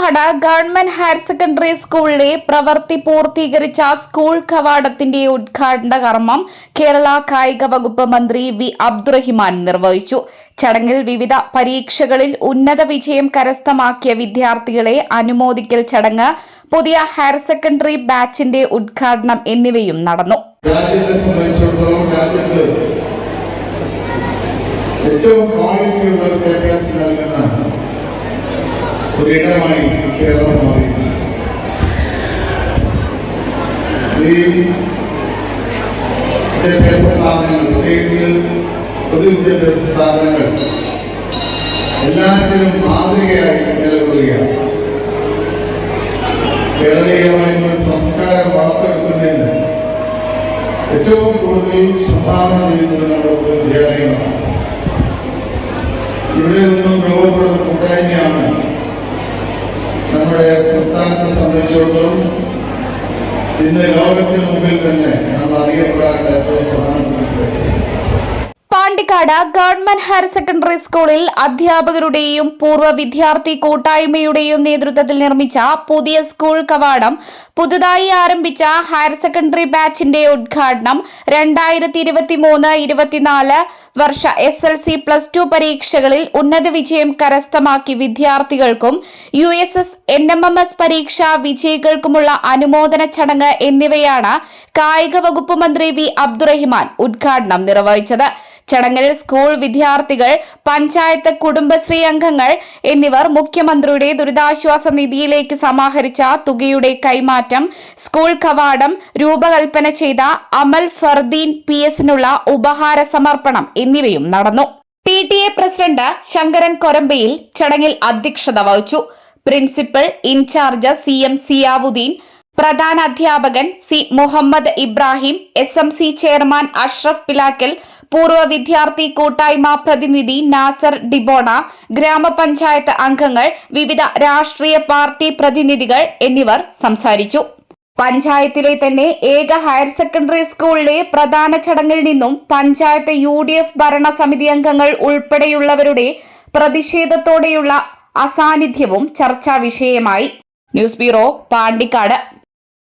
Pandikkad government higher secondary സ്കൂളിലെ പ്രവൃത്തി പൂർത്തീകരിച്ച സ്കൂൾ കവാടത്തിന്റെ ഉദ്ഘാടന കർമ്മം കേരള കായിക വകുപ്പ് മന്ത്രി വി അബ്ദുറഹിമാൻ നിർവഹിച്ചു. ചടങ്ങിൽ വിവിധ പരീക്ഷകളിൽ ഉന്നത വിജയം കരസ്ഥമാക്കിയ വിദ്യാർത്ഥികളെ അനുമോദിക്കൽ ചടങ്ങ് പുതിയ ഹയർ സെക്കൻഡറി ബാച്ചിന്റെ ഉദ്ഘാടനം എന്നിവയും നടന്നു. ഏറ്റവും ക്വാളിറ്റിയുള്ള വിദ്യാഭ്യാസം നൽകുന്ന ഒരിടമായി കേരളം മാറി ഈ വിദ്യാഭ്യാസ സ്ഥാപനങ്ങൾ പ്രത്യേകിച്ച് പൊതുവിദ്യാഭ്യാസ സ്ഥാപനങ്ങൾ എല്ലാത്തിനും മാതൃകയായി നിലകൊള്ളുകയാണ്. കേരളീയമായിട്ടുള്ള സംസ്കാരം വാർത്തെടുക്കുന്നതിന് ഏറ്റവും കൂടുതൽ സംഭാവന ചെയ്യുന്നത് നമ്മുടെ വിദ്യാലയങ്ങളാണ് ഇവിടെ നിന്നും രൂപപ്പെടുന്ന സംസ്ഥാനത്തെ സംബന്ധിച്ചിടത്തോളം ഇന്ന് ലോകത്തിന് മുമ്പിൽ തന്നെ നമ്മൾ അറിയപ്പെടാൻ ഏറ്റവും പ്രധാനപ്പെട്ട പാണ്ടിക്കാട് ഗവൺമെന്റ് ഹയർ സെക്കൻഡറി സ്കൂളിൽ അധ്യാപകരുടെയും പൂർവ വിദ്യാർത്ഥി കൂട്ടായ്മയുടെയും നേതൃത്വത്തിൽ നിർമ്മിച്ച പുതിയ സ്കൂൾ കവാടം പുതുതായി ആരംഭിച്ച ഹയർ സെക്കൻഡറി ബാച്ചിന്റെ ഉദ്ഘാടനം രണ്ടായിരത്തി ഇരുപത്തി മൂന്ന് ഇരുപത്തിനാല് വർഷ S L C plus two പരീക്ഷകളിൽ ഉന്നത വിജയം കരസ്ഥമാക്കി വിദ്യാർത്ഥികൾക്കും U S S N M M S പരീക്ഷാ വിജയികൾക്കുമുള്ള അനുമോദന ചടങ്ങ് എന്നിവയാണ് കായിക വകുപ്പ് മന്ത്രി വി അബ്ദുറഹിമാൻ ഉദ്ഘാടനം നിർവഹിച്ചത്. ചടങ്ങിൽ സ്കൂൾ വിദ്യാർത്ഥികൾ പഞ്ചായത്ത് കുടുംബശ്രീ അംഗങ്ങൾ എന്നിവർ മുഖ്യമന്ത്രിയുടെ ദുരിതാശ്വാസ നിധിയിലേക്ക് സമാഹരിച്ച തുകയുടെ കൈമാറ്റം സ്കൂൾ കവാടം രൂപകൽപ്പന ചെയ്ത അമൽ ഫർദീൻ പി എസിനുള്ള ഉപഹാര സമർപ്പണം എന്നിവയും നടന്നു. P T A president Shankaran Korambayil ചടങ്ങിൽ അധ്യക്ഷത വഹിച്ചു. Principal in charge C M Ziyauddin പ്രധാന അധ്യാപകൻ C Muhammad Ibrahim S M C chairman Ashraf Pilakkal പൂർവ വിദ്യാർത്ഥി കൂട്ടായ്മ പ്രതിനിധി നാസർ ഡിബോണ ഗ്രാമപഞ്ചായത്ത് അംഗങ്ങൾ വിവിധ രാഷ്ട്രീയ പാർട്ടി പ്രതിനിധികൾ എന്നിവർ സംസാരിച്ചു. പഞ്ചായത്തിലെ തന്നെ ഏക ഹയർ സെക്കൻഡറി സ്കൂളിലെ പ്രധാന ചടങ്ങിൽ നിന്നും പഞ്ചായത്ത് യു ഡി എഫ് ഭരണസമിതി അംഗങ്ങൾ ഉൾപ്പെടെയുള്ളവരുടെ പ്രതിഷേധത്തോടെയുള്ള അസാന്നിധ്യവും ചർച്ചാ വിഷയമായി. News bureau Pandikkad.